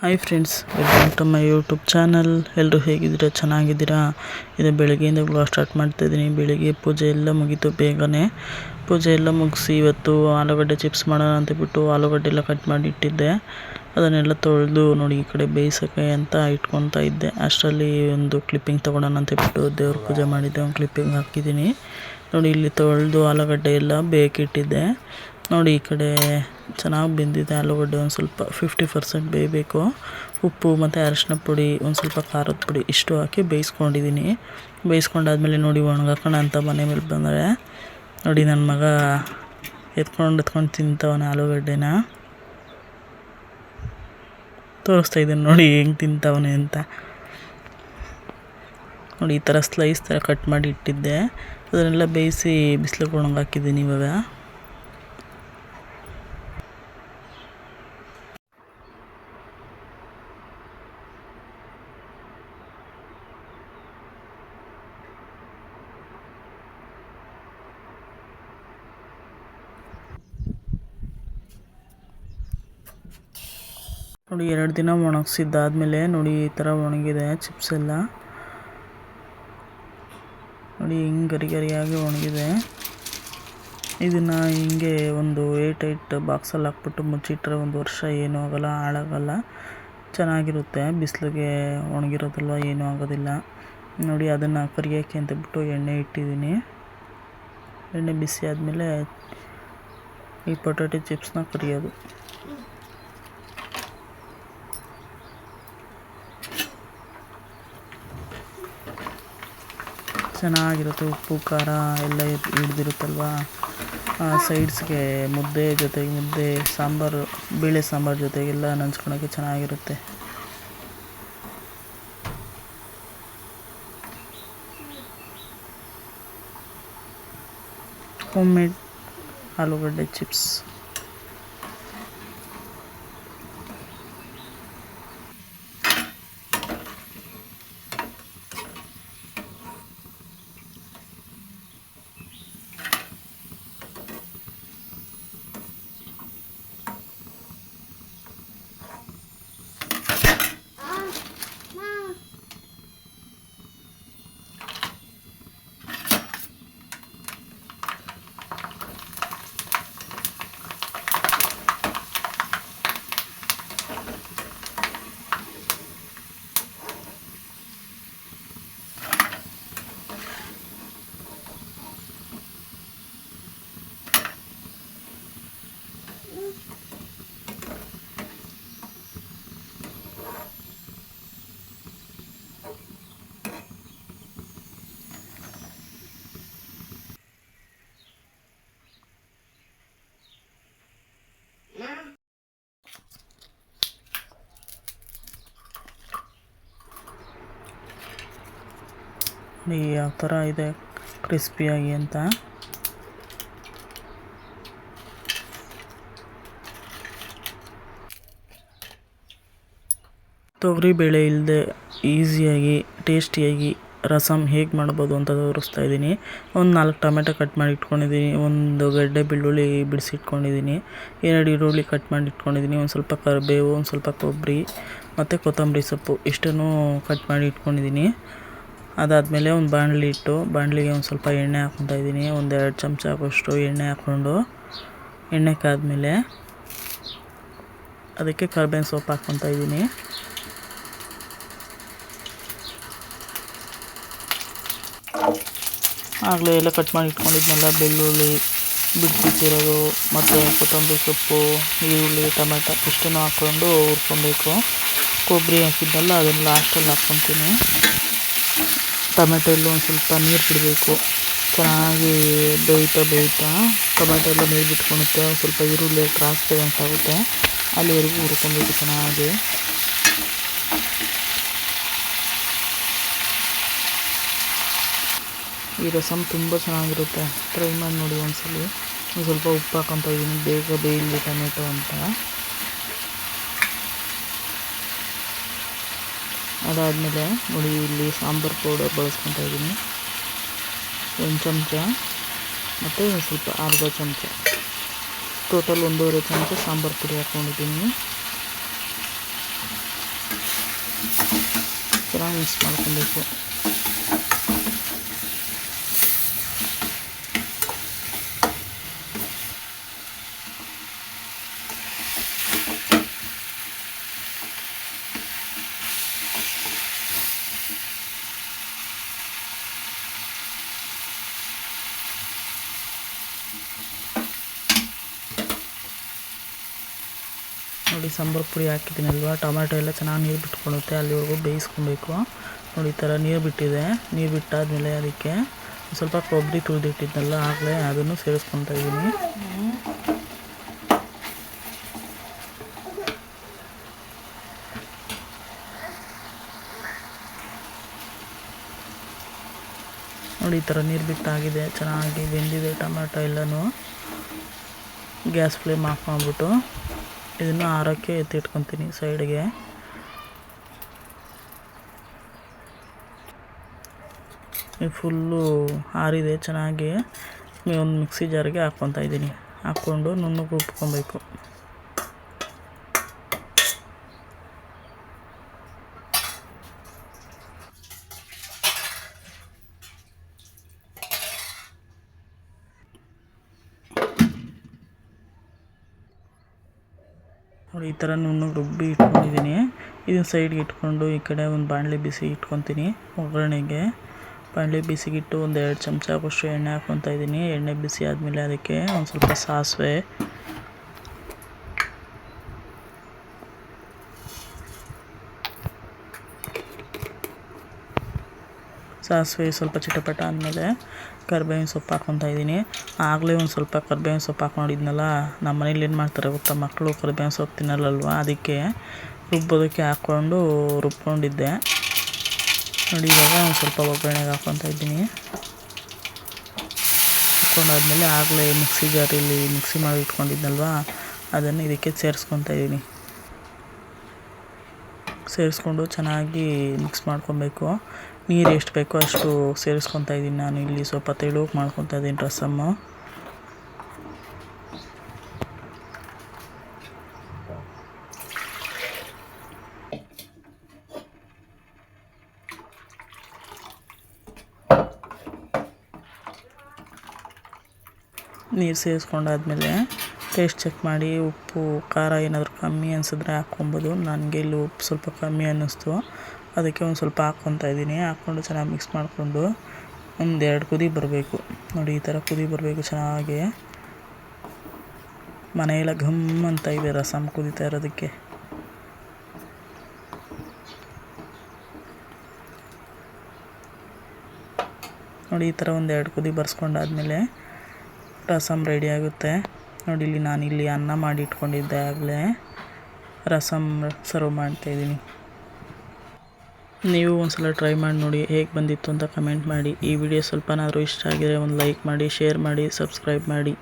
Hi friends welcome to my YouTube channel ಎಲ್ಲರೂ ಹೇಗಿದ್ದೀರಾ? ಚೆನ್ನಾಗಿದ್ದೀರಾ? ಇದು ಬೆಳಗ್ಗೆಯಿಂದ ಬ್ಲಾಗ್ ಸ್ಟಾರ್ಟ್ ಮಾಡ್ತಾ ಇದ್ದೀನಿ. ಬೆಳಿಗ್ಗೆ ಪೂಜೆ ಎಲ್ಲ ಮುಗೀತು ಬೇಗನೆ. ಪೂಜೆ ಎಲ್ಲ ಮುಗಿಸಿ ಇವತ್ತು ಆಲೂಗಡ್ಡೆ ಚಿಪ್ಸ್ ಮಾಡೋಣ ಅಂತ ಬಿಟ್ಟು ಆಲೂಗಡ್ಡೆ ಎಲ್ಲ ಕಟ್ ಮಾಡಿ ಇಟ್ಟಿದ್ದೆ. ಅದನ್ನೆಲ್ಲ ತೊಳೆದು ನೋಡಿ, ಈ ಕಡೆ ಬೇಯಿಸೋಕೆ ಅಂತ ಇಟ್ಕೊತಾ ಇದ್ದೆ. ಅಷ್ಟರಲ್ಲಿ ಒಂದು ಕ್ಲಿಪ್ಪಿಂಗ್ ತೊಗೊಳೋಣ ಅಂತ ಬಿಟ್ಟು ದೇವ್ರ ಪೂಜೆ ಮಾಡಿದ್ದೆ. ಒಂದು ಕ್ಲಿಪ್ಪಿಂಗ್ ಹಾಕಿದ್ದೀನಿ. ನೋಡಿ, ಇಲ್ಲಿ ತೊಳೆದು ಆಲೂಗಡ್ಡೆ ಎಲ್ಲ ಬೇಕಿಟ್ಟಿದ್ದೆ. ನೋಡಿ ಈ ಕಡೆ ಚೆನ್ನಾಗಿ ಬೆಂದಿದೆ ಆಲೂಗಡ್ಡೆ ಒಂದು ಸ್ವಲ್ಪ ಫಿಫ್ಟಿ ಪರ್ಸೆಂಟ್ ಬೇಯಬೇಕು. ಉಪ್ಪು ಮತ್ತು ಅರಿಶಿನ ಪುಡಿ, ಒಂದು ಸ್ವಲ್ಪ ಖಾರದ ಪುಡಿ ಇಷ್ಟು ಹಾಕಿ ಬೇಯಿಸ್ಕೊಂಡಿದ್ದೀನಿ ಬೇಯಿಸ್ಕೊಂಡಾದ್ಮೇಲೆ ನೋಡಿ ಒಣಗಾಕೋಣ ಅಂತ ಮನೆ ಮೇಲೆ ಬಂದರೆ. ನೋಡಿ ನನ್ನ ಮಗ ಎತ್ಕೊಂಡು ಎತ್ಕೊಂಡು ತಿಂತವನ ಆಲೂಗಡ್ಡೆನ. ತೋರಿಸ್ತಾ ಇದ್ದೀನಿ ನೋಡಿ ಹೆಂಗೆ ತಿಂತವನೆ ಅಂತ. ನೋಡಿ ಈ ಥರ ಸ್ಲೈಸ್ ಥರ ಕಟ್ ಮಾಡಿ ಇಟ್ಟಿದ್ದೆ. ಅದನ್ನೆಲ್ಲ ಬೇಯಿಸಿ ಬಿಸಿಲಿಗೆ ಒಣಗಾಕಿದ್ದೀನಿ ಇವಾಗ. ನೋಡಿ, ಎರಡು ದಿನ ಒಣಗಿಸಿದ್ದಾದಮೇಲೆ ನೋಡಿ, ಈ ಥರ ಒಣಗಿದೆ ಚಿಪ್ಸ್ ಎಲ್ಲ. ನೋಡಿ, ಹಿಂಗೆ ಗರಿ ಗರಿಯಾಗಿ ಒಣಗಿದೆ. ಇದನ್ನು ಹಿಂಗೆ ಒಂದು ಏಟ್ ಏಟ್ ಬಾಕ್ಸಲ್ಲಿ ಹಾಕ್ಬಿಟ್ಟು ಮುಚ್ಚಿಟ್ರೆ ಒಂದು ವರ್ಷ ಏನೂ ಆಗೋಲ್ಲ, ಹಾಳಾಗಲ್ಲ. ಚೆನ್ನಾಗಿರುತ್ತೆ, ಬಿಸಿಲಿಗೆ ಒಣಗಿರೋದಲ್ವ, ಏನೂ ಆಗೋದಿಲ್ಲ. ನೋಡಿ, ಅದನ್ನು ಕರಿಯೋಕ್ಕೆ ಅಂತ ಬಿಟ್ಟು ಎಣ್ಣೆ ಇಟ್ಟಿದ್ದೀನಿ. ಎಣ್ಣೆ ಬಿಸಿ ಆದಮೇಲೆ ಈ ಪೊಟ್ಯಾಟೊ ಚಿಪ್ಸ್ನ ಕರಿಯೋದು. ಚೆನ್ನಾಗಿರುತ್ತೆ ಉಪ್ಪು, ಖಾರ ಎಲ್ಲ ಹಿಡ್ದಿರುತ್ತಲ್ವ? ಸೈಡ್ಸ್ಗೆ ಮುದ್ದೆ ಜೊತೆಗೆ ಮುದ್ದೆ, ಸಾಂಬಾರು, ಬೇಳೆ ಸಾಂಬಾರು ಜೊತೆಗೆಲ್ಲ ನಂಚ್ಕೊಳಕ್ಕೆ ಚೆನ್ನಾಗಿರುತ್ತೆ. ಹೋಮ್ ಮೇಡ್ ಆಲೂಗಡ್ಡೆ ಚಿಪ್ಸ್ ಯಾವ ಥರ ಇದೆ ಕ್ರಿಸ್ಪಿಯಾಗಿ ಅಂತ ತೊಗರಿಬೇಳೆ ಇಲ್ಲದೆ ಈಸಿಯಾಗಿ, ಟೇಸ್ಟಿಯಾಗಿ ರಸಮ್ ಹೇಗೆ ಮಾಡ್ಬೋದು ಅಂತ ತೋರಿಸ್ತಾ ಇದ್ದೀನಿ. ಒಂದು ನಾಲ್ಕು ಟೊಮೆಟೊ ಕಟ್ ಮಾಡಿ ಇಟ್ಕೊಂಡಿದ್ದೀನಿ. ಒಂದು ಗಡ್ಡೆ ಬೆಳ್ಳುಳ್ಳಿ ಬಿಡಿಸಿಟ್ಕೊಂಡಿದ್ದೀನಿ. ಎರಡು ಈರುಳ್ಳಿ ಕಟ್ ಮಾಡಿ ಇಟ್ಕೊಂಡಿದ್ದೀನಿ. ಒಂದು ಸ್ವಲ್ಪ ಕರಿಬೇವು, ಒಂದು ಸ್ವಲ್ಪ ಕೊಬ್ಬರಿ ಮತ್ತು ಕೊತ್ತಂಬರಿ ಸೊಪ್ಪು ಇಷ್ಟನ್ನು ಕಟ್ ಮಾಡಿ ಇಟ್ಕೊಂಡಿದ್ದೀನಿ. ಅದಾದಮೇಲೆ ಒಂದು ಬಾಣಲಿ ಇಟ್ಟು ಬಾಣಲಿಗೆ ಒಂದು ಸ್ವಲ್ಪ ಎಣ್ಣೆ ಹಾಕ್ಕೊತಾ ಇದ್ದೀನಿ. ಒಂದು ಎರಡು ಚಮಚ ಹಾಕೋಷ್ಟು ಎಣ್ಣೆ ಹಾಕ್ಕೊಂಡು. ಎಣ್ಣೆ ಕಾದ್ಮೇಲೆ ಅದಕ್ಕೆ ಕರ್ಬೇವಿನ ಸೊಪ್ಪು ಹಾಕ್ಕೊತಾ ಇದ್ದೀನಿ. ಆಗಲೇ ಎಲ್ಲ ಕಟ್ ಮಾಡಿ ಇಟ್ಕೊಂಡಿದ್ನಲ್ಲ, ಬೆಳ್ಳುಳ್ಳಿ ಬಿಟ್ಬಿಟ್ಟಿರೋದು ಮತ್ತು ಕೊತ್ತಂಬರಿ ಸೊಪ್ಪು, ಈರುಳ್ಳಿ, ಟೊಮೆಟೊ ಇಷ್ಟನ್ನು ಹಾಕ್ಕೊಂಡು ಹುರ್ಕೊಬೇಕು. ಕೊಬ್ಬರಿ ಹಾಕಿದ್ದಲ್ಲ, ಅದನ್ನು ಲಾಸ್ಟಲ್ಲಿ ಹಾಕ್ಕೊತೀನಿ. ಟೊಮೆಟೊ ಎಲ್ಲ ಒಂದು ಸ್ವಲ್ಪ ನೀರು ಬಿಡಬೇಕು. ಚೆನ್ನಾಗಿ ಬೇಯ್ತಾ ಬೇಯ್ತಾ ಟೊಮೆಟೊ ಎಲ್ಲ ನೀರು ಬಿಟ್ಕೊಳುತ್ತೆ ಸ್ವಲ್ಪ ಈರುಳ್ಳಿ ಕ್ರಾಸ್ ಆಗುತ್ತೆ. ಅಲ್ಲಿವರೆಗೂ ಹುರ್ಕೊಬೇಕು ಚೆನ್ನಾಗಿ. ಈ ರಸಮ್ ತುಂಬ ಚೆನ್ನಾಗಿರುತ್ತೆ. ಟ್ರೈ ಮಾಡಿ ನೋಡಿ ಒಂದ್ಸಲಿ. ಒಂದು ಸ್ವಲ್ಪ ಉಪ್ಪು ಹಾಕೊತ ಇದ್ದೀನಿ ಬೇಗ ಬೇಯಲಿ ಟೊಮೆಟೊ ಅಂತ. ಅದಾದಮೇಲೆ ನೋಡಿ, ಇಲ್ಲಿ ಸಾಂಬಾರು ಪೌಡರ್ ಬಳಸ್ಕೊತಾ ಇದ್ದೀನಿ ಒಂದು ಚಮಚ. ಮತ್ತು ಸ್ವಲ್ಪ ಅರ್ಧ ಚಮಚ. ಟೋಟಲ್ ಒಂದೂವರೆ ಚಮಚ ಸಾಂಬಾರು ಪುಡಿ ಹಾಕ್ಕೊಂಡಿದ್ದೀನಿ ಚೆನ್ನಾಗಿ ಮಿಕ್ಸ್ ಮಾಡ್ಕೊಬೇಕು. ನೋಡಿ ಸಾಂಬಾರು ಪುಡಿ ಹಾಕಿದ್ದೀನಲ್ವ? ಟೊಮೆಟೊ ಎಲ್ಲ ಚೆನ್ನಾಗಿ ನೀರು ಬಿಟ್ಕೊಳುತ್ತೆ ಅಲ್ಲಿವರೆಗೂ ಬೇಯಿಸ್ಕೊಬೇಕು. ನೋಡಿ, ಈ ಥರ ನೀರು ಬಿಟ್ಟಿದೆ. ನೀರು ಬಿಟ್ಟಾದಮೇಲೆ ಅದಕ್ಕೆ ಸ್ವಲ್ಪ ಕೊಬ್ಬರಿ ತುಳಿದಿಟ್ಟಿದ್ನಲ್ಲ ಆಗಲೇ ಅದನ್ನು ಸೇರಿಸ್ಕೊತಾ ಇದ್ದೀನಿ. ನೋಡಿ, ಈ ಥರ ನೀರು ಬಿಟ್ಟಾಗಿದೆ, ಚೆನ್ನಾಗಿ ಬೆಂದಿದೆ ಟೊಮೆಟೊ ಎಲ್ಲನೂ. ಗ್ಯಾಸ್ ಫ್ಲೇಮ್ ಆಫ್ ಮಾಡಿಬಿಟ್ಟು. ಇದನ್ನು ಆರೋಕ್ಕೆ ಎತ್ತಿಟ್ಕೊತೀನಿ ಸೈಡ್ಗೆ. ಈ ಫುಲ್ಲು ಆರಿದೆ, ಚೆನ್ನಾಗಿ. ಒಂದು ಮಿಕ್ಸಿ ಜಾರಿಗೆ ಹಾಕ್ಕೊತಾ ಇದ್ದೀನಿ. ಹಾಕ್ಕೊಂಡು ನುಣ್ಣಗೆ ರುಬ್ಕೊಬೇಕು ನೋಡಿ, ಈ ಥರ ನುಣ್ಣಗೆ ರುಬ್ಬಿ ಇಟ್ಕೊಂಡಿದ್ದೀನಿ. ಇದನ್ನ ಸೈಡ್ಗೆ ಇಟ್ಕೊಂಡು ಈ ಕಡೆ ಒಂದು ಬಾಣಲೆ ಬಿಸಿ ಇಟ್ಕೊತೀನಿ ಒಗ್ಗರಣೆಗೆ. ಬಾಣಲೆ ಬಿಸಿಗಿಟ್ಟು ಒಂದು ಎರಡು ಚಮಚ ಆಗೋಷ್ಟು ಎಣ್ಣೆ ಹಾಕ್ಕೊತಾ ಇದ್ದೀನಿ. ಎಣ್ಣೆ ಬಿಸಿ ಆದಮೇಲೆ ಅದಕ್ಕೆ ಒಂದು ಸ್ವಲ್ಪ ಸಾಸಿವೆ ಸಾಸಿವೆ ಸ್ವಲ್ಪ ಚಿಟಪಟ ಆದಮೇಲೆ ಕರ್ಬೇವಿನ ಸೊಪ್ಪು ಹಾಕ್ಕೊತಾ ಇದ್ದೀನಿ. ಆಗಲೇ ಒಂದು ಸ್ವಲ್ಪ ಕರ್ಬೇವಿನ ಸೊಪ್ಪು ಹಾಕ್ಕೊಂಡಿದ್ನಲ್ಲ ನಮ್ಮ ಮನೇಲಿ ಏನು ಮಾಡ್ತಾರೆ ಗೊತ್ತಾ ಮಕ್ಕಳು ಕರ್ಬೇವಿನ ಸೊಪ್ಪು ತಿನ್ನಲ್ಲಲ್ವ? ಅದಕ್ಕೆ ರುಬ್ಬೋದಕ್ಕೆ ಹಾಕ್ಕೊಂಡು ರುಬ್ಕೊಂಡಿದ್ದೆ. ನೋಡಿ, ಇವಾಗ ಒಂದು ಸ್ವಲ್ಪ ಒಗ್ಗರಣೆಗೆ ಹಾಕ್ಕೊತಾ ಇದ್ದೀನಿ. ಹಾಕ್ಕೊಂಡಾದ್ಮೇಲೆ ಆಗಲೇ ಮಿಕ್ಸಿ ಜಾರಿಲಿ ಮಿಕ್ಸಿ ಮಾಡಿ ಇಟ್ಕೊಂಡಿದ್ನಲ್ವ, ಅದನ್ನು ಇದಕ್ಕೆ ಸೇರಿಸ್ಕೊತಾ ಇದ್ದೀನಿ. ಸೇರಿಸ್ಕೊಂಡು ಚೆನ್ನಾಗಿ ಮಿಕ್ಸ್ ಮಾಡ್ಕೊಬೇಕು. ನೀರು ಎಷ್ಟು ಬೇಕೋ ಅಷ್ಟು ಸೇರಿಸ್ಕೊತಾ ಇದ್ದೀನಿ ನಾನು ಇಲ್ಲಿ ಸ್ವಲ್ಪ ತೆಳುವಾಗಿ ಮಾಡ್ಕೊತಾ ಇದ್ದೀನಿ ರಸಮ್ಮು. ನೀರು ಸೇರಿಸ್ಕೊಂಡಾದ್ಮೇಲೆ ಟೇಸ್ಟ್ ಚೆಕ್ ಮಾಡಿ ಉಪ್ಪು, ಖಾರ ಏನಾದರೂ ಕಮ್ಮಿ ಅನಿಸಿದ್ರೆ ಹಾಕ್ಕೊಬೋದು. ನನಗೆ ಇಲ್ಲಿ ಉಪ್ಪು ಸ್ವಲ್ಪ ಕಮ್ಮಿ ಅನ್ನಿಸ್ತು. ಅದಕ್ಕೆ ಒಂದು ಸ್ವಲ್ಪ ಹಾಕ್ಕೊತಾ ಇದ್ದೀನಿ. ಹಾಕ್ಕೊಂಡು ಚೆನ್ನಾಗಿ ಮಿಕ್ಸ್ ಮಾಡಿಕೊಂಡು ಒಂದು ಎರಡು ಕುದಿ ಬರಬೇಕು. ನೋಡಿ, ಈ ಥರ ಕುದಿ ಬರಬೇಕು ಚೆನ್ನಾಗಿ. ಮನೆಯೆಲ್ಲ ಘಮ್ ಅಂತ ಇದೆ ರಸಮ್ ಕುದಿತಾ ಇರೋದಕ್ಕೆ. ನೋಡಿ, ಈ ಥರ ಒಂದು ಎರಡು ಕುದಿ ಬರ್ಸ್ಕೊಂಡಾದ್ಮೇಲೆ ರಸಮ್ ರೆಡಿ ಆಗುತ್ತೆ. ನೋಡಿ, ಇಲ್ಲಿ ನಾನು ಇಲ್ಲಿ ಅನ್ನ ಮಾಡಿ ಇಟ್ಕೊಂಡಿದ್ದೆ ಆಗಲೇ ರಸಮ್ ಸರ್ವ್ ಮಾಡ್ತಾಯಿದ್ದೀನಿ ನೀವು ಒಂದ್ಸಲ ಟ್ರೈ ಮಾಡಿ ನೋಡಿ ಹೇಗೆ ಬಂದಿತ್ತು ಅಂತ ಕಮೆಂಟ್ ಮಾಡಿ. ಈ ವಿಡಿಯೋ ಸ್ವಲ್ಪನಾದರೂ ಇಷ್ಟ ಆಗಿದೆ ಒಂದು ಲೈಕ್ ಮಾಡಿ ಶೇರ್ ಮಾಡಿ ಸಬ್ಸ್ಕ್ರೈಬ್ ಮಾಡಿ.